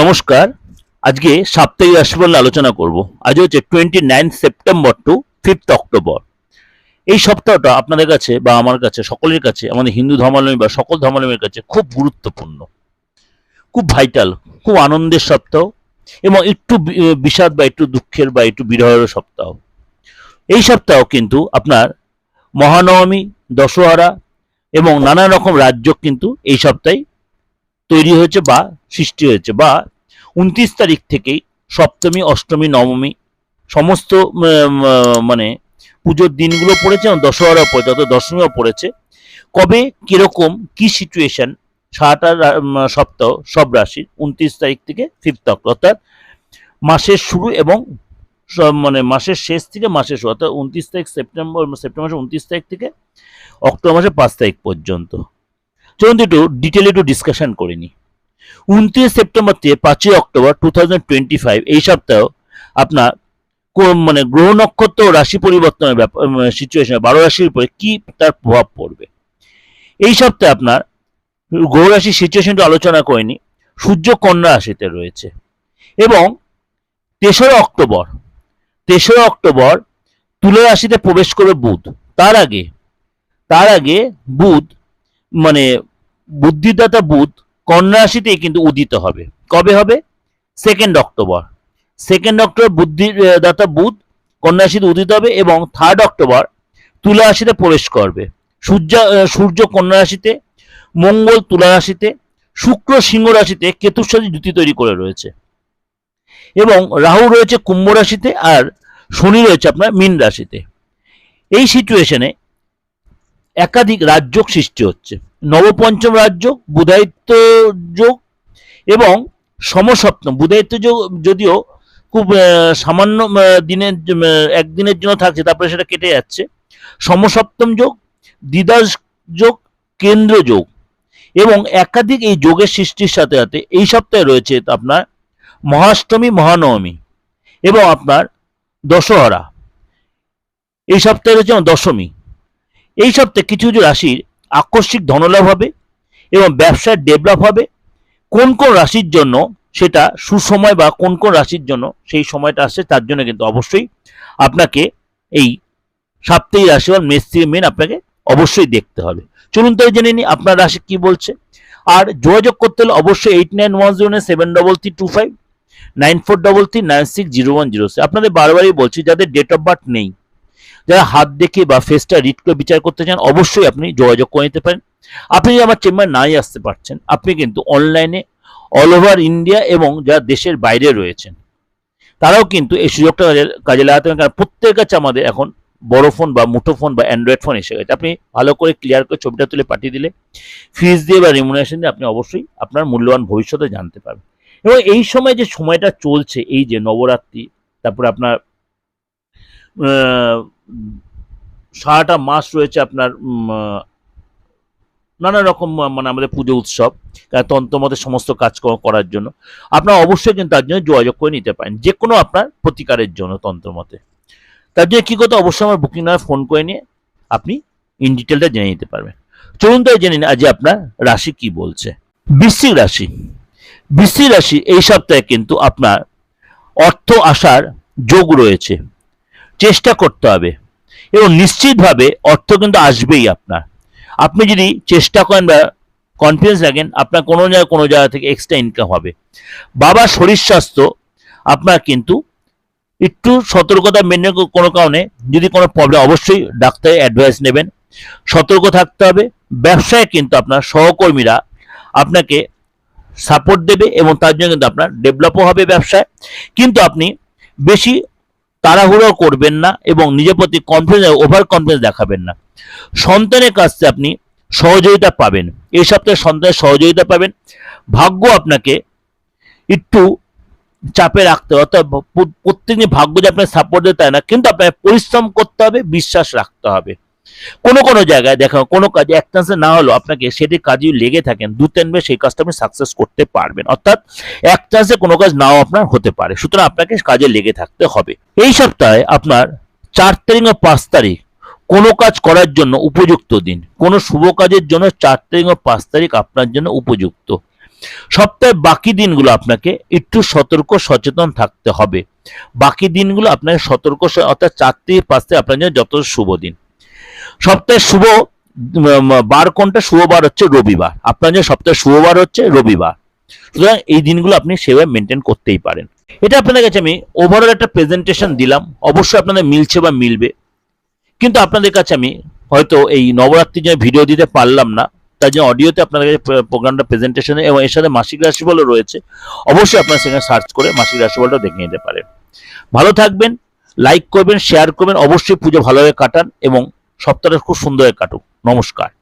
নমস্কার। আজকে সাপ্তাহিক রাশিফল আলোচনা করব। আজ হচ্ছে twenty nine September to fifth October এই সপ্তাহটা আপনাদের কাছে বা আমার কাছে, সকলের কাছে, আমাদের হিন্দু ধর্মাবলম্বী বা সকল ধর্মাবলম্বীর কাছে খুব গুরুত্বপূর্ণ, খুব ভাইটাল খুব আনন্দের সপ্তাহ এবং একটু বিষাদ বা একটু দুঃখের বা একটু বিরহের সপ্তাহ। এই সপ্তাহ কিন্তু আপনার মহানবমী, দশহরা এবং নানা রকম রাজ্য কিন্তু এই সপ্তাহে তৈরি হয়েছে বা সৃষ্টি হয়েছে বা উনত্রিশ তারিখ থেকেই সপ্তমী, অষ্টমী, নবমী সমস্ত মানে পুজোর দিনগুলো পড়েছে এবং দশহরাও পড়েছে, অর্থাৎ দশমীও পড়েছে। কবে, কীরকম, কি সিচুয়েশন সারাটা সপ্তাহ, সব রাশির উনত্রিশ তারিখ থেকে ফিফথ অক্টোবর, অর্থাৎ মাসের শুরু এবং মানে মাসের শেষ থেকে মাসের শুরু, অর্থাৎ উনত্রিশ তারিখ সেপ্টেম্বর সেপ্টেম্বর মাসের উনত্রিশ তারিখ থেকে অক্টোবর মাসের পাঁচ তারিখ পর্যন্ত। চলুন একটু ডিটেলে একটু ডিসকাশন করে নিই। উনত্রিশ সেপ্টেম্বর থেকে পাঁচই অক্টোবর টু এই সপ্তাহ আপনার মানে গ্রহ নক্ষত্র রাশি পরিবর্তনের ব্যাপার সিচুয়েশনে বারো রাশির উপরে কি তার প্রভাব পড়বে? এই সপ্তাহে আপনার গ্রহ রাশির সিচুয়েশনটা আলোচনা করিনি সূর্য কন্যা রাশিতে রয়েছে এবং তেসরা অক্টোবর তেসরা অক্টোবর তুলা রাশিতে প্রবেশ করবে বুধ। তার আগে তার আগে বুধ মানে বুদ্ধিদাতা বুধ কন্যা রাশিতেই কিন্তু উদিত হবে। কবে হবে? সেকেন্ড অক্টোবর সেকেন্ড অক্টোবর বুদ্ধিদাতা বুধ কন্যা রাশিতে উদিত হবে এবং থার্ড অক্টোবর তুলা রাশিতে প্রবেশ করবে। সূর্য সূর্য কন্যা রাশিতে মঙ্গল তুলা রাশিতে, শুক্র সিংহ রাশিতে কেতুর সাথে জুতি তৈরি করে রয়েছে। এবং রাহু রয়েছে কুম্ভ রাশিতে আর শনি রয়েছে আপনার মীন রাশিতে। এই সিচুয়েশনে একাধিক রাজযোগ সৃষ্টি হচ্ছে। নবপঞ্চম রাজ্য বুধায়িত্ব যোগ এবং সমসপ্তম। বুধায়িত্ব যোগ যদিও খুব সামান্য দিনের একদিনের জন্য থাকছে, তারপরে সেটা কেটে যাচ্ছে। সমসপ্তম যোগ দ্বিদাস যোগ, কেন্দ্র যোগ এবং একাধিক এই যোগের সৃষ্টির সাথে সাথে এই সপ্তাহে রয়েছে আপনার মহাষ্টমী, মহানবমী এবং আপনার দশহরা। এই সপ্তাহে রয়েছে দশমী। এই সপ্তাহে কিছু কিছু রাশির আকস্মিক ধনলাভ হবে এবং ব্যবসায় ডেভেলপ হবে। কোন কোন রাশির জন্য সেটা সুসময় বা কোন কোন রাশির জন্য সেই সময়টা আসছে তার জন্য কিন্তু অবশ্যই আপনাকে এই সাপ্তাহিক রাশিফল মেষ থেকে মেন আপনাকে অবশ্যই দেখতে হবে। চলুন তো জেনে নিই আপনার রাশি কি বলছে। আর যোগাযোগ করতে হলে অবশ্যই eight nine one zero nine seven double three two five nine four double three nine six zero one zero আপনাদের বারবারই বলছি, যাদের ডেট অফ বার্থ নেই যারা হাত দেখে বা ফেসটা রিড করে বিচার করতে চান, অবশ্যই আপনি যোগাযোগ করে নিতে পারেন। আপনি যদি আমার চেম্বার নাই আসতে পারছেন, আপনি কিন্তু অনলাইনে অল ওভার ইন্ডিয়া এবং যারা দেশের বাইরে রয়েছেন, তারাও কিন্তু এই সুযোগটা কাজে- লাগাতে পারেন। কারণ প্রত্যেকের কাছে আমাদের এখন বড় ফোন বা মুঠো ফোন বা অ্যান্ড্রয়েড ফোন এসে গেছে। আপনি ভালো করে ক্লিয়ার করে ছবিটা তুলে পাঠিয়ে দিলে ফিজ দিয়ে বা রিমুনারেশন দিয়ে আপনি অবশ্যই আপনার মূল্যবান ভবিষ্যতে জানতে পারবেন। এবং এই সময় যে সময়টা চলছে, এই যে নবরাত্রি, তারপরে আপনার সারাটা মাস রয়েছে আপনার নানা রকম মানে আমাদের পুজো উৎসব তন্ত্রমতে সমস্ত কাজকর্ম করার জন্য। আপনারা অবশ্যই কিন্তু তার জন্য যোগাযোগ করে নিতে পারেন যে কোনো আপনার প্রতিকারের জন্য তন্ত্রমতে তার জন্য কী করতে অবশ্যই আমার বুকিং নাম্বার ফোন করে নিয়ে আপনি ইন ডিটেলটা জেনে নিতে পারবেন। চলুন তাই জেনে নিন আজ আপনার রাশি কি বলছে। বৃশ্চিক রাশি। বৃশ্চিক রাশি এই সপ্তাহে কিন্তু আপনার অর্থ আসার যোগ রয়েছে। চেষ্টা করতে হবে। এবং নিশ্চিতভাবে অর্থ কিন্তু আসবেই আপনার। আপনি যদি চেষ্টা করেন বা কনফিডেন্স রাখেন, আপনার কোনো জায়গায় কোনো জায়গা থেকে এক্সট্রা ইনকাম হবে। বাবার শরীর স্বাস্থ্য, আপনার কিন্তু একটু সতর্কতা মেনে কোনো কারণে যদি কোনো প্রবলেম অবশ্যই ডাক্তারের অ্যাডভাইস নেবেন। সতর্ক থাকতে হবে। ব্যবসায় কিন্তু আপনার সহকর্মীরা আপনাকে সাপোর্ট দেবে এবং তার জন্য কিন্তু আপনার ডেভেলপও হবে ব্যবসায়। কিন্তু আপনি বেশি তাড়াহুড়ো করবেন না এবং নিজের প্রতি কনফিডেন্স ওভার কনফিডেন্স দেখাবেন না। সন্তানের কাছে আপনি সহযোগিতা পাবেন। এই সপ্তাহে সন্তানের সহযোগিতা পাবেন। ভাগ্য আপনাকে একটু চাপে রাখতে হবে, অর্থাৎ প্রত্যেকদিন ভাগ্য যে আপনার সাপোর্ট দেয় তাই না, কিন্তু আপনাকে পরিশ্রম করতে হবে, বিশ্বাস রাখতে হবে। কোনো কোনো জায়গায় দেখা, কোনো কাজে এক চান্সে না হলেও আপনাকে সেটি কাজে লেগে থাকেন, দু তিনবার সেই কাজটা আপনি সাকসেস করতে পারবেন। অর্থাৎ এক চান্সে কোনো কাজ নাও আপনার হতে পারে, সুতরাং আপনাকে কাজে লেগে থাকতে হবে। এই সপ্তাহে আপনার চার তারিখ ও পাঁচ তারিখ কোনো কাজ করার জন্য উপযুক্ত দিন, কোনো শুভ কাজের জন্য চার তারিখ ও পাঁচ তারিখ আপনার জন্য উপযুক্ত। সপ্তাহের বাকি দিনগুলো আপনাকে একটু সতর্ক, সচেতন থাকতে হবে। বাকি দিনগুলো আপনাকে সতর্ক, অর্থাৎ চার থেকে পাঁচ থেকে আপনার জন্য যত শুভ দিন। সপ্তাহের শুভ বার কোনটা? শুভ বার হচ্ছে রবিবার। আপনার যে সপ্তাহের শুভ বার হচ্ছে রবিবার। সুতরাং এই দিনগুলো আপনি সেভাবে মেনটেন করতেই পারেন। এটা আপনাদের কাছে আমি ওভারঅল একটা প্রেজেন্টেশন দিলাম। অবশ্যই আপনাদের মিলছে বা মিলবে। কিন্তু আপনাদের কাছে আমি হয়তো এই নবরাত্রির জন্য ভিডিও দিতে পারলাম না। তার জন্য অডিওতে আপনাদের কাছে প্রোগ্রামটা প্রেজেন্টেশনে এবং এর সাথে মাসিক রাশিফলও রয়েছে। অবশ্যই আপনারা সেখানে সার্চ করে মাসিক রাশিফলটা দেখে নিতে পারেন। ভালো থাকবেন লাইক করবেন শেয়ার করবেন। অবশ্যই পুজো ভালোভাবে কাটান এবং সপ্তাহটা খুব সুন্দর কাটুক। নমস্কার।